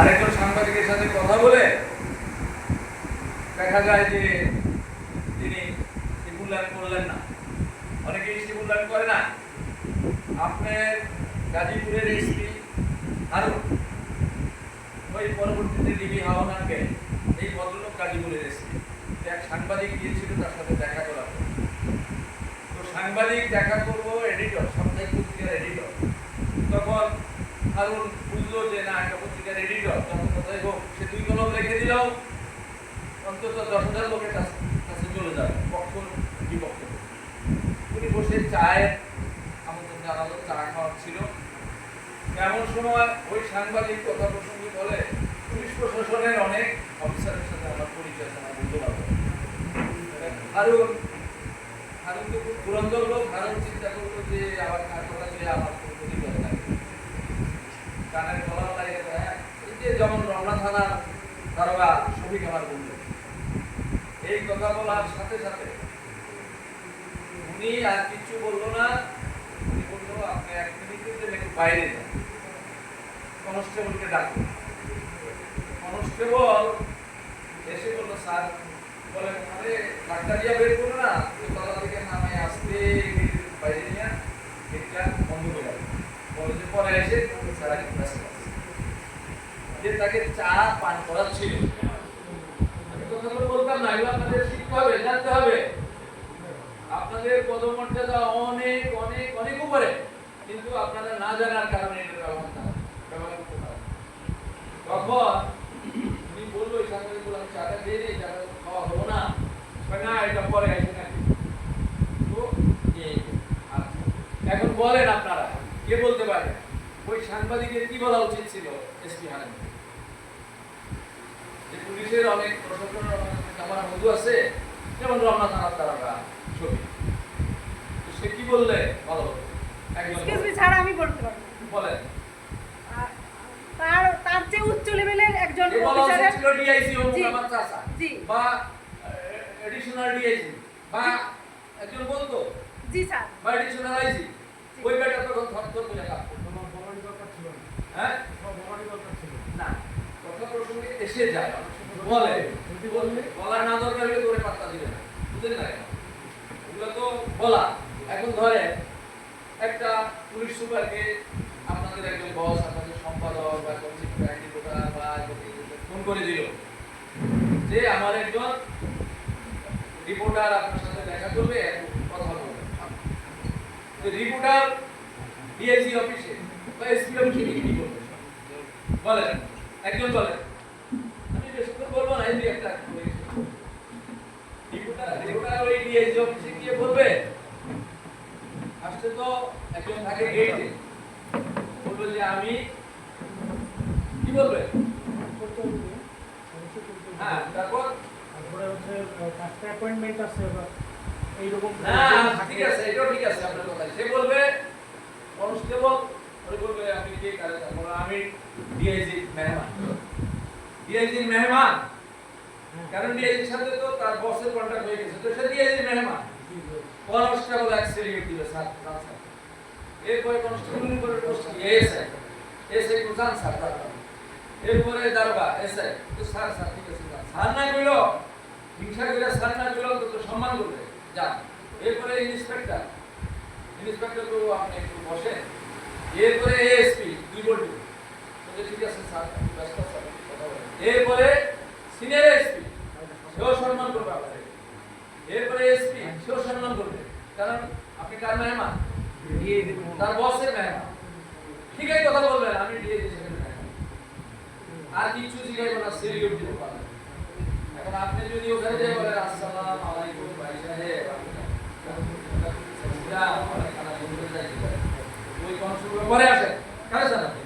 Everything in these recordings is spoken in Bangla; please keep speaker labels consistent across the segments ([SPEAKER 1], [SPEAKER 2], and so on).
[SPEAKER 1] আরেকজন সাংবাদিকের সাথে কথা বলে দেখা যায় যে তিনি মূল্যায়ন করলেন না। অনেকে সে মূল্যায়ন করে না। আপনার গাজীপুরের এসপি আরও ওই পরবর্তীতে ডিবি হাওয়ানাকে, এই ভদ্রলোক গাজীপুরের এসপি। এক সাংবাদিক গিয়েছিল, তার সাথে দেখা করা। তো সাংবাদিক দেখা করব এডিটর সাপ্তাহিক পত্রিকার এডিটর তখন হারুন বুঝলো যে, না একটা পত্রিকার এডিটর যখন কোথায় হোক সে দুই কলম রেখে দিলেও অন্তত দশ হাজার লোকের কাছে চলে যাবে। পক্ষ বিপক্ষ উনি বসে চায়ের আমন্ত্রণ জানালো, চা খাওয়ার ছিল। এমন সময় ওই সাংবাদিক কথা প্রসঙ্গে বলে, পুলিশ প্রশাসনের অনেক অফিসারের সাথে আমার পরিচয় আমার বন্ধু বান্ধব হারুন হারুন তো খুব পুরন্দর লোক। হারুন চিন্তা করল যে আবার কার কথা আমার করে থাকে কানের গলা লাগে যেমন রমনা থানার দারোগা শফিক আমার বন্ধু। এই কথা বলার সাথে সাথে উনি আর কিছু বলল না, উনি বলল, আপনি এক জন্য একটু বাইরে যান। কনস্টেবলকে ডাকুন কনস্টেবল এসে বলল, স্যার। বলে, আরে, ডাক্তারিয়া বের করো না তলা থেকে নামে আসতে, বাইরে নিয়ে বন্ধ করে দেবে বলে যে, পরে এসে স্যার আগে ব্যস্ত আছে যে তাকে চা পান করার ছিল। আমি কথাগুলো বলতাম না এগুলো আপনাদের শিখতে হবে, জানতে হবে। আপনাদের পদমর্যাদা অনেক অনেক অনেক উপরে। কিন্তু আপনারা না জানার কারণে এটা ব্যবহার বলে আচ্ছা। এখন বলেন আপনারা, কে বলতে পারে? ওই সাংবাদিকের কি বলা উচিত ছিল এসপি হানিফ পুলিশের অনেক আমার বন্ধু আছে। যেমন রমনা থানার তারা ছবি। সে কি বললে? ভালো
[SPEAKER 2] এক্সকিউজ মি ছাড়া আমি বলতে পারব
[SPEAKER 1] বলেন।
[SPEAKER 2] তার তার যে উচ্চ লেভেলের একজন
[SPEAKER 1] এ বলা উচিত
[SPEAKER 2] অফিসারের
[SPEAKER 1] ছিল ডিআইসি হোক আমার চাচা। বা এডিশনাল ডিআইসি বা একজন বলতো।
[SPEAKER 2] জি স্যার।
[SPEAKER 1] বা এডিশনাল আইসি ওই বেটা তখন থর থর করে কাঁপতো হ্যাঁ? না কথা প্রসঙ্গে এসে যায়। বলে বলবে না দরকার হলে তোরে পাত্তা দিবে না। না তো বলা। এখন ধরে, একটা পুলিশ সুপারকে আপনাদের একজন বস, আপনাদের সম্পাদক বা আইডি কোটার বা ফোন করে দিল। যে আমার একজন রিপোর্টার আপনার সাথে দেখা করবে কথা বলবে। রিপোর্টার ডিআইজি অফিসে বা এসপি অফিসে কি করবে? বলেন, একজন বলেন আমি বেশি করে বলব না এই দুই একটা রিপোর্টার ওই ডিআইজি অফিসে গিয়ে বলবে? আসলে তো একজন থাকে গেটে বলবে যে আমি কি বলবে? হ্যাঁ তারপর?
[SPEAKER 3] এইরকম
[SPEAKER 1] না ঠিক আছে এটাও ঠিক আছে আপনার কথা সে বলবে কনস্টেবল ওরে বলবে আপনি কে কারে তারপর আমি ডিআইজি মেহমান। ডিআইজি মেহমান? কারণ ডিআইজির সাথে তো তার বসের কন্ট্যাক্ট হয়ে গেছে। তো সে ডিআইজি মেহমান কনস্টেবল অ্যাক্সিলিয়েট দিবে স্যার স্যার স্যার। এরপরে কনস্টেবল উপরে পোস্ট এসআই এসআই প্রধান স্যার তারপর এরপরে দারোগা এসআই তো স্যার স্যার, ঠিক আছে, স্যার। না কইলো, হিংসা করে স্যার না কইলো তো তো সম্মান করবে। যান, এরপরে ইন্সপেক্টর ইন্সপেক্টর তো আপনি একটু বসেন। এরপরে এএসপি দুই বলটু ঠিক আছে, স্যার ব্যস্ত স্যার কথা বলেন। এরপরে সিনিয়র এসপি সেও সম্মান করবে আপনাকে এরপরে এসপি, সেও সম্মান করবে। কারণ আপনি কার মেহমান? তার বসের মেহমান। ঠিক আছে কথা বলবেন, আমি দিয়ে দিয়েছি আর কিছু জিজ্ঞাসা না সিরিয়াল দিতে পারবেন। এখন আপনি যদি ওখানে যাই বলেন, আসসালাম আলাইকুম ভাই সাহেব। ওই কনস্টেবল পরে আসেন। কারে জান আপনি?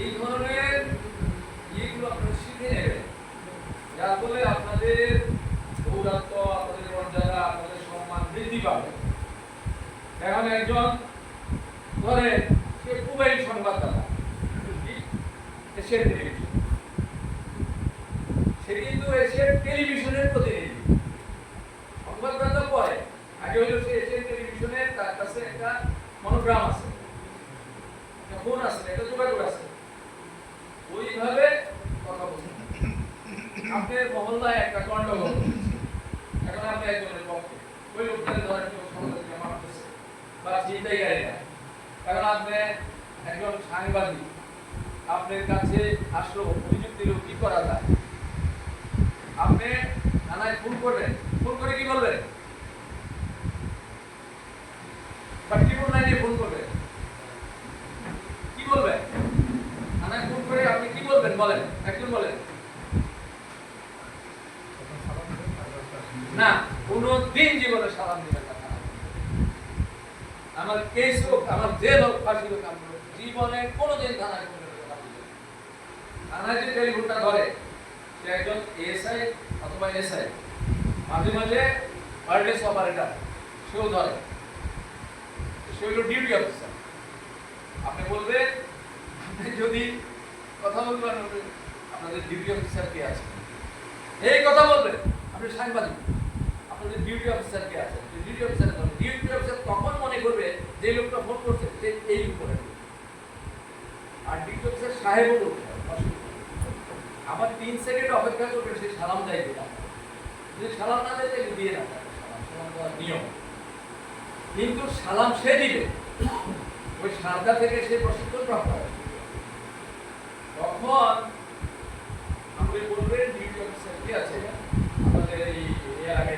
[SPEAKER 1] এই ধরনের ফলে আপনাদের দৌরাত্ম আপনাদের মর্যাদা, আপনাদের সম্মান বৃদ্ধি পাবে। এখন একজন ধরে, সে খুবই সংবাদদাতা এশিয়ান টেলিভিশন। সে কিন্তু এশিয়ান টেলিভিশনের প্রতিনিধি। সংবাদদাতা পরে, আগে হলো সে এশিয়ান টেলিভিশনের তার কাছে একটা মনোগ্রাম আছে একটা ফোন আছে একটা যোগাযোগ আছে কীভাবে কথা বলছেন আপনার মহল্লায় একটা গন্ডগোল এখন আপনি একজনের পক্ষে ওই লোকটাকে ধরেন কেউ সমাজ থেকে মারতেছে বা চিন্তাই গাড়ি না। কারণ আপনি একজন সাংবাদিক, আপনার কাছে আসলো, অভিযোগ দিল, কি করা যায়? আপনি থানায় ফোন করবেন ফোন করে কি বলবেন বা টিপুর লাইনে ফোন করবেন কি বলবেন? থানায় ফোন করে আপনি কি বলবেন? বলেন, একজন বলেন না কোনো দিন জীবনে সালাম দিবেন আমার কেস হোক, আমার যে লোক ফাঁসি হোক, আমি জীবনে থানায় কোনো থানায় যে টেলিফোনটা ধরে, সে একজন এসআই অথবা এসআই, মাঝে মাঝে সেও ধরে। সে হলো ডিউটি অফিসার। আপনি বলবেন যদি কথা বলবেন আপনাদের ডিউটি অফিসার কে আছে? এই কথা বলবেন, আপনি সাংবাদিক। আপনাদের ডিউটি অফিসার কে আছে ডিউটি অফিসার ডিউটি অফিসার তখন মনে করবে যে লোকটা ফোন করছে যে এই লোক আর ডিউটি অফিসার সাহেবও বলতে আবার তিন সেকেন্ড অপেক্ষা করবে, সে সালাম দেয় যদি সালাম না দেয়, তাহলে দিয়ে না সালাম। দেওয়ার নিয়ম। কিন্তু সালাম সে দিবে। ওই সারদা থেকে সে প্রশিক্ষণ প্রাপ্ত হবে তখন আপনি বলবেন ডিউটি অফিসার কি আছে আমাদের এই এলাকায় কে ডিউটি করে কারণ বাজার এই কাপড় স্মার্ট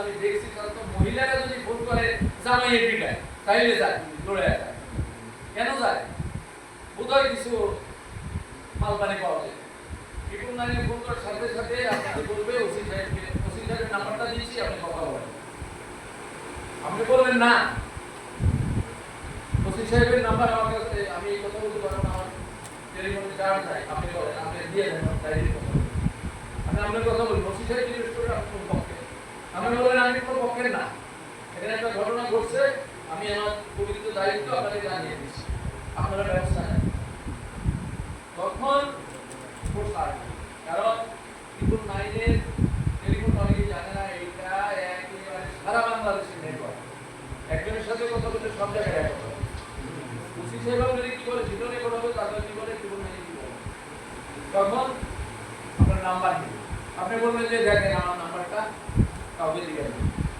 [SPEAKER 1] আমি দেখছি সাধারণত মহিলারা যদি ফোন করে জামাইয়ের পিঠায়, তাইলে যায় দৌড়ে যায়। কেন যায়? বোধহয় কিছু মাল পাওয়া যায়। ফোন করার সাথে সাথে বলবে, ওসি সাহেবের নাম্বারটা আপনি কথা বলবেন না। সাহেবের নাম্বার আমি এই কথা বলতে পারব না নাই আপনি কথা বলব ওসি সাহেব জিজ্ঞেস করে আপনি কোন পক্ষে আপনি বলেন আমি কোন পক্ষের না এখানে একটা ঘটনা ঘটছে আমি আমার পবিত্র দায়িত্ব আপনাকে জানিয়ে দিচ্ছি আপনারা ব্যবস্থা নেন। তখন আসবে কারণ ত্রিপুর নাইনের টেলিফোন অনেকেই জানে না এইটা একেবারে সারা বাংলাদেশের নেটওয়ার্ক একজনের সাথে কথা বলতে সব জায়গায় এক কথা ওসি সাহেব যদি কি বলে সেটাও রেকর্ড হবে তারপর কি বলে ত্রিপুর নাইনে কি বলে তখন আপনার নাম্বার নিবে আপনি বলবেন যে, দেখেন, আমার নাম্বারটা কাউকে দিকে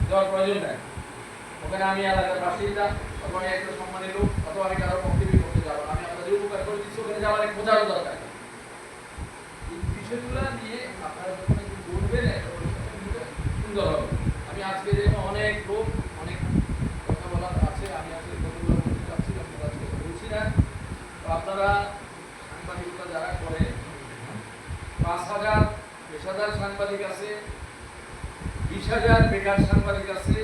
[SPEAKER 1] দেওয়ার প্রয়োজন নেই। ওখানে আমি এলাকার বাসিন্দা অথবা একটা সম্মানের লোক, অথবা আমি কারও পক্ষে বিপক্ষে যাব। আমি আপনাদের উপকার করে দিচ্ছি ওখানে যাওয়ার এক খোঁজারও দরকার এই বিষয়গুলো নিয়ে আপনারা যখন একটু বলবেন সুন্দর হবে। আমি আজকে যেমন অনেক লোক, অনেক কথা বলার আছে। আমি আজকে কতগুলো বলতে চাচ্ছি আমি আজকে বলছি না। আপনারা সাংবাদিকতা যারা করে পাঁচ হাজার, পেশাদার সাংবাদিক আছে, বিশ হাজার, বেকার সাংবাদিক আছে,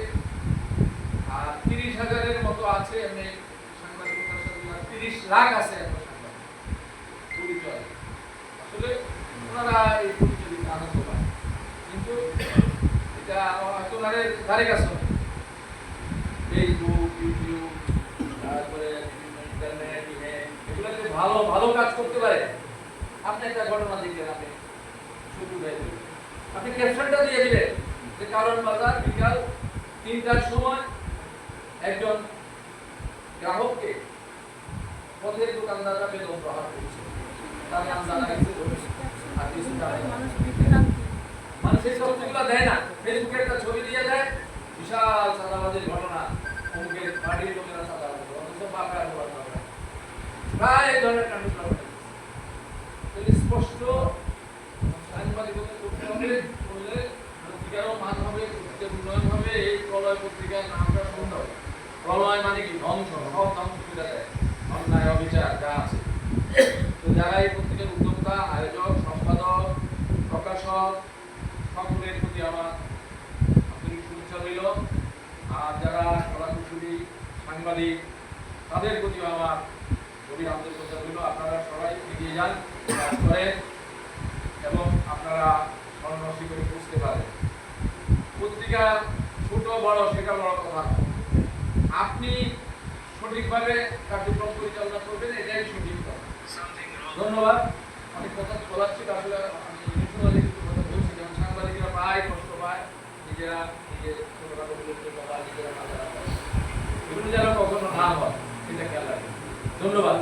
[SPEAKER 1] আর তিরিশ হাজারের মতো আছে এমনি সাংবাদিকতার সাথে তিরিশ লাখ আছে এমন সাংবাদিক। পরিচয়। আসলে ওনারা এই পরিচয় আনন্দ পায়। কিন্তু এটা হয়তো ওনাদের ধারে কাছে ফেসবুক ইউটিউব তারপরে ইন্টারনেট ইমেল এগুলোতে ভালো ভালো কাজ করতে পারে। আপনি একটা ঘটনা দেখলেন, আপনি হয়ে আপনি ক্যাপশনটা দিয়ে দিলেন যে কারণ বাজার বিকাল তিনটার সময় একজন গ্রাহককে পথের দোকানদাররা বেদম প্রহার করছে। তার নাম জানা গেছে, আর কিছু
[SPEAKER 2] মানুষ
[SPEAKER 1] তথ্যগুলো দেয় না, ফেসবুকে একটা ছবি দিয়ে দেয়, বিশাল চাঁদাবাজির ঘটনা, অমুকের বাড়ির লোকেরা চাঁদাবাজি অথচ বাঁকা স্পষ্ট। সাংবাদিকতা করতে হবে মান হবে উন্নয়ন হবে, এই প্রলয় পত্রিকার নামটা শুনতে মানে কি? ধ্বংস সব ধ্বংস করে অন্যায়, অবিচার, যা যারা এই পত্রিকার উদ্যোক্তা, আয়োজক, সম্পাদক, প্রকাশক, সকলের প্রতি আমার আন্তরিক শুভেচ্ছা রইল। আর যারা কলাকুশলী, সাংবাদিক, তাদের প্রতি আমার গভীর আন্তরিকতা রইল। আপনারা সবাই এগিয়ে যান। করেন এবং আপনারা স্বর্ণশী করে বুঝতে পারেন। পত্রিকা ছোট বড় সেটা বড় কথা। আপনি সঠিকভাবে কার্যক্রম পরিচালনা করবেন এটাই সঠিক ধন্যবাদ। অনেক কথা বলার ছিল আসলে আমি ইমোশনালি কিছু কথা বলছি যেমন সাংবাদিকরা প্রায় কষ্ট পায়। নিজেরা নিজের ছোটখাটো বিরক্ত বা নিজেরা কাজে রাখা। এগুলো যেন কখনো না হয় সেটা খেয়াল রাখবেন। ধন্যবাদ।